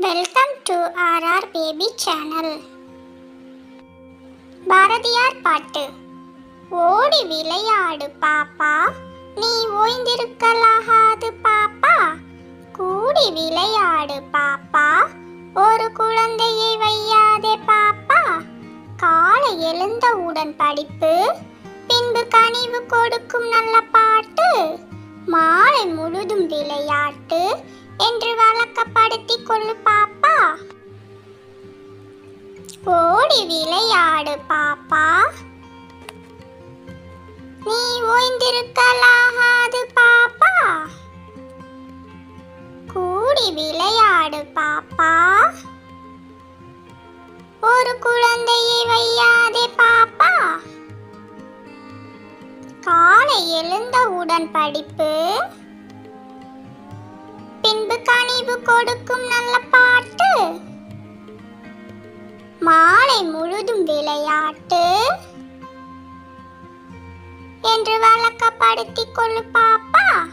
Welcome to RR baby channel Bharathiyar பாட்டு. ஓடி விளையாடு பாப்பா. நீ ஓய்ந்திருக்கலாகாது பாப்பா. கூடி விளையாடு பாப்பா. ஒரு குழந்தையை வையாதே பாப்பா. காலை எழுந்தவுடன் படிப்பு. பின்பு கனிவு கொடுக்கும் நல்ல பாட்டு. மாலை முழுதும் விளையாட்டு. கொள்ளு பாப்பா. ஓடி விளையாடு பாப்பா. நீ ஓய்ந்திருக்கலாகாது பாப்பா. கூடி விளையாடு பாப்பா. ஒரு குழந்தையை வையாதே பாப்பா. காலை எழுந்தவுடன் படிப்பு. கொடுக்கும் நல்ல பாட்டு. மாலை முழுதும் விளையாட்டு. என்று வழக்கப்படுத்திக் கொள்ளு பாப்பா.